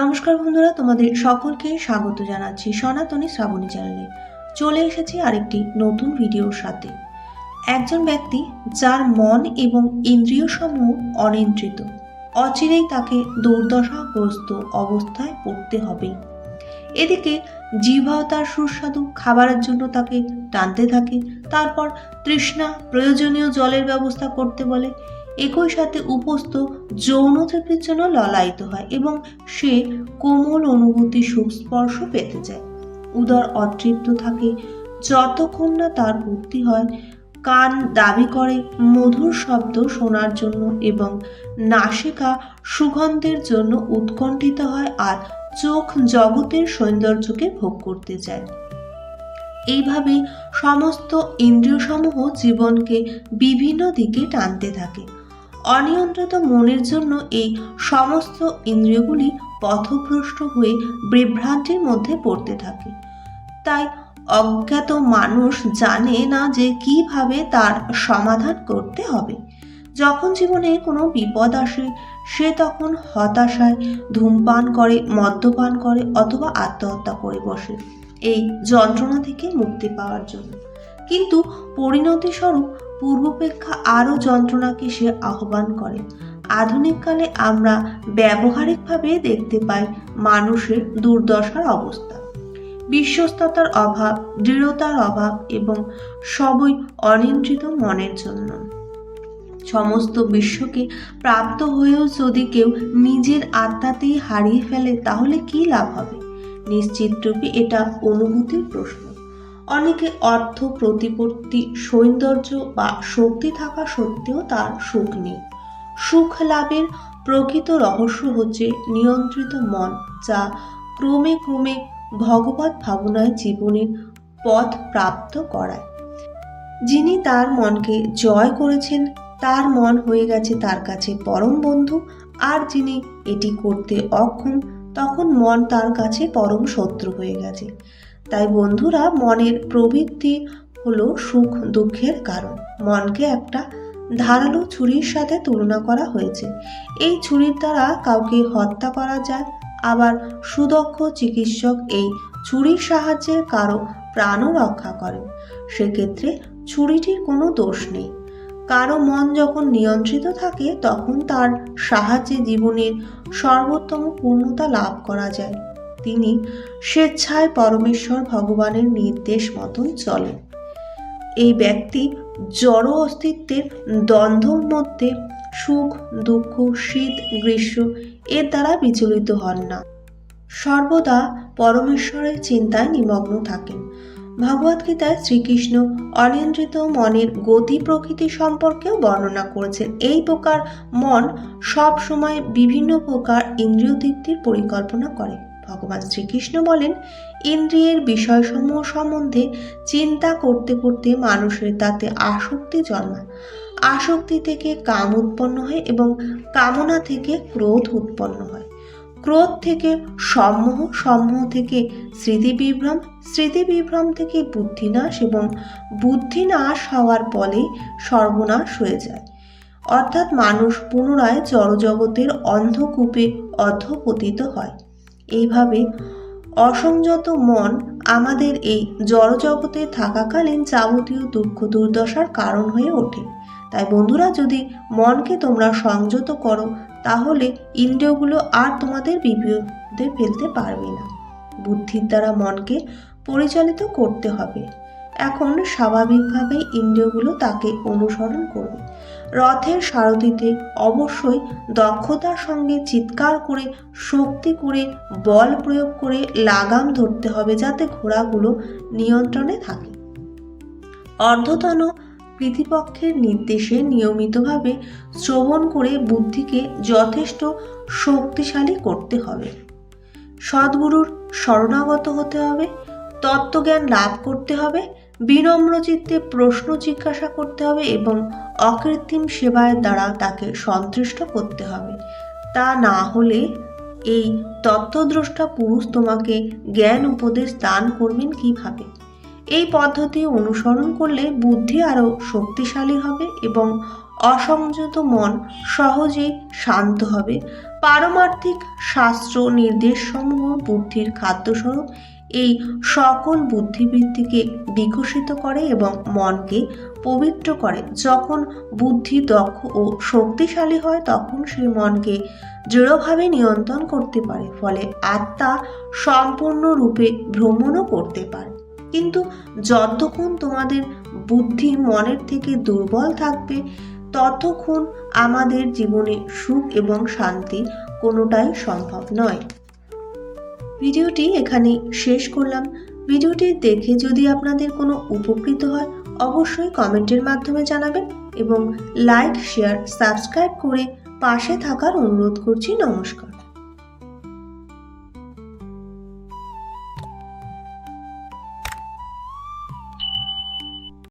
নমস্কার বন্ধুরা, তোমাদের সকলকে স্বাগত জানাচ্ছি সনাতনী শ্রাবণী চ্যানেলে। চলে এসেছি আরেকটি নতুন ভিডিওর সাথে। একজন ব্যক্তি যার মন এবং ইন্দ্রিয় সমূহ অনিয়ন্ত্রিত, অচিরেই তাকে দুর্দশাগ্রস্ত অবস্থায় পড়তে হবে। এদিকে জিহ্বাও তার সুস্বাদু খাবারের জন্য তাকে টানতে থাকে, তারপর তৃষ্ণা প্রয়োজনীয় জলের ব্যবস্থা করতে বলে একই সাথে উপস্থ যৌন তৃপ্তির জন্য ললায়িত হয় এবং সে কোমল অনুভূতি সুস্পর্শ পেতে চায়। উদর অতৃপ্ত থাকে, যতক্ষণ না তার বুদ্ধি হয়, কান দাবি করে মধুর শব্দ শোনার জন্য এবং নাসিকা সুগন্ধের জন্য উৎকণ্ঠিত হয় আর চোখ জগতের সৌন্দর্যকে ভোগ করতে চায়। এইভাবে সমস্ত ইন্দ্রিয়সমূহ জীবনকে বিভিন্ন দিকে টানতে থাকে। অনিয়ন্ত্রিত মনের জন্য এই সমস্ত ইন্দ্রিয়গুলি পথভ্রষ্ট হয়ে বিভ্রান্তির মধ্যে পড়তে থাকে। তাই অজ্ঞাত মানুষ জানে না যে কীভাবে তার সমাধান করতে হবে। যখন জীবনে কোনো বিপদ আসে, সে তখন হতাশায় ধূমপান করে, মদ্যপান করে অথবা আত্মহত্যা করে বসে। এই যন্ত্রণা থেকে মুক্তি পাওয়ার জন্য। কিন্তু পরিণতি স্বরূপ পূর্বাপেক্ষা আরও যন্ত্রণাকে সে আহ্বান করে। আধুনিককালে আমরা ব্যবহারিকভাবে দেখতে পাই মানুষের দুর্দশার অবস্থা। বিশ্বস্ততার অভাব, দৃঢ়তার অভাব এবং সবই অনিয়ন্ত্রিত মনের জন্য। সমস্ত বিশ্বকে প্রাপ্ত হয়েও যদি কেউ নিজের আত্মাতেই হারিয়ে ফেলে, তাহলে কি লাভ হবে? নিশ্চিতরূপে এটা অনুভূতির প্রশ্ন। অনেকে অর্থ প্রতিপত্তি সৌন্দর্য বা শক্তি থাকা সত্ত্বেও তার সুখ নেই। সুখ লাভের প্রকৃত রহস্য হচ্ছে নিয়ন্ত্রিত মন, যা ক্রমে ক্রমে ভগবত ভাবনায় জীবনের পথ প্রাপ্ত করায়। যিনি তার মনকে জয় করেছেন, তার মন হয়ে গেছে তার কাছে পরম বন্ধু। আর যিনি এটি করতে অক্ষম, তখন মন তার কাছে পরম শত্রু হয়ে গেছে। তাই বন্ধুরা মনের প্রবৃত্তি হলো সুখ দুঃখের কারণ। মনকে একটা ধারালো ছুরির সাথে তুলনা করা হয়েছে। এই ছুরির দ্বারা কাউকে হত্যা করা যায়, আবার সুদক্ষ চিকিৎসক এই ছুরির সাহায্যে কারও প্রাণও রক্ষা করেন সেক্ষেত্রে ছুরিটির কোনো দোষ নেই। কারও মন যখন নিয়ন্ত্রিত থাকে, তখন তার সাহায্যে জীবনের সর্বোত্তম পূর্ণতা লাভ করা যায়। তিনি স্বেচ্ছায় পরমেশ্বর ভগবানের নির্দেশ মতন চলেন। এই ব্যক্তি জড় অস্তিত্বের দ্বন্দ্বর মধ্যে সুখ, দুঃখ, শীত, গ্রীষ্ম এর দ্বারা বিচলিত হন না। সর্বদা পরমেশ্বরের চিন্তায় নিমগ্ন থাকেন। ভগবদ্গীতায় শ্রীকৃষ্ণ অনিয়ন্ত্রিত মনের গতি প্রকৃতি সম্পর্কেও বর্ণনা করেছেন। এই প্রকার মন সব সময় বিভিন্ন প্রকার ইন্দ্রিয় তৃপ্তির পরিকল্পনা করে। ভগবান শ্রীকৃষ্ণ বলেন, ইন্দ্রিয়ের বিষয়সমূহ সম্বন্ধে চিন্তা করতে করতে মানুষের তাতে আসক্তি জন্মায়। আসক্তি থেকে কাম উৎপন্ন হয় এবং কামনা থেকে ক্রোধ উৎপন্ন হয়। ক্রোধ থেকে সম্মোহ সম্মোহ থেকে স্মৃতিবিভ্রম স্মৃতিবিভ্রম থেকে বুদ্ধিনাশ এবং বুদ্ধিনাশ হওয়ার ফলে সর্বনাশ হয়ে যায়। অর্থাৎ মানুষ পুনরায় জড়জগতের অন্ধকূপে অধপতিত হয়। এইভাবে অসংযত মন আমাদের এই জড়জগতে থাকাকালীন যাবতীয় দুঃখ দুর্দশার কারণ হয়ে ওঠে। তাই বন্ধুরা, যদি মনকে তোমরা সংযত করো, তাহলে ইন্দ্রিয়গুলো আর তোমাদের বিপদে ফেলতে পারবে না। বুদ্ধির দ্বারা মনকে পরিচালিত করতে হবে। এখন স্বাভাবিকভাবেই ইন্দ্রিয়গুলো তাকে অনুসরণ করবে। রথের সারথিতে অবশ্যই দক্ষতার সঙ্গে চিৎকার করে, শক্তি করে, বল প্রয়োগ করে লাগাম ধরতে হবে যাতে ঘোড়াগুলো নিয়ন্ত্রণে থাকে। অর্ধতন কৃতিপক্ষের নির্দেশে নিয়মিতভাবে শ্রবণ করে বুদ্ধিকে যথেষ্ট শক্তিশালী করতে হবে। সদ্গুরুর শরণাগত হতে হবে, তত্ত্বজ্ঞান লাভ করতে হবে বিনম্র চিত্তে প্রশ্ন জিজ্ঞাসা করতে হবে এবং অকৃত্রিম সেবায়ের দ্বারা তাকে সন্তুষ্ট করতে হবে। তা না হলে এই তত্ত্বদ্রষ্টা পুরুষ তোমাকে জ্ঞান উপদেশ দান করবেন কীভাবে? এই পদ্ধতি অনুসরণ করলে বুদ্ধি আরও শক্তিশালী হবে এবং অসংযত মন সহজেই শান্ত হবে। পারমার্থিক শাস্ত্র নির্দেশসমূহ বুদ্ধির খাদ্যস্বরূপ এই সকল বুদ্ধিবৃত্তিকে বিকশিত করে এবং মনকে পবিত্র করে। যখন বুদ্ধি দক্ষ ও শক্তিশালী হয়, তখন সেই মনকে দৃঢ়ভাবে নিয়ন্ত্রণ করতে পারে, ফলে আত্মা সম্পূর্ণরূপে ভ্রমণও করতে পারে। কিন্তু যতক্ষণ তোমাদের বুদ্ধি মনের থেকে দুর্বল থাকবে, ততক্ষণ আমাদের জীবনে সুখ এবং শান্তি কোনোটাই সম্ভব নয়। ভিডিওটি এখানে শেষ করলাম। ভিডিওটি দেখে যদি আপনাদের কোনো উপকৃত হয়, অবশ্যই কমেন্টের মাধ্যমে জানাবেন এবং লাইক, শেয়ার, সাবস্ক্রাইব করে পাশে থাকার অনুরোধ করছি। নমস্কার।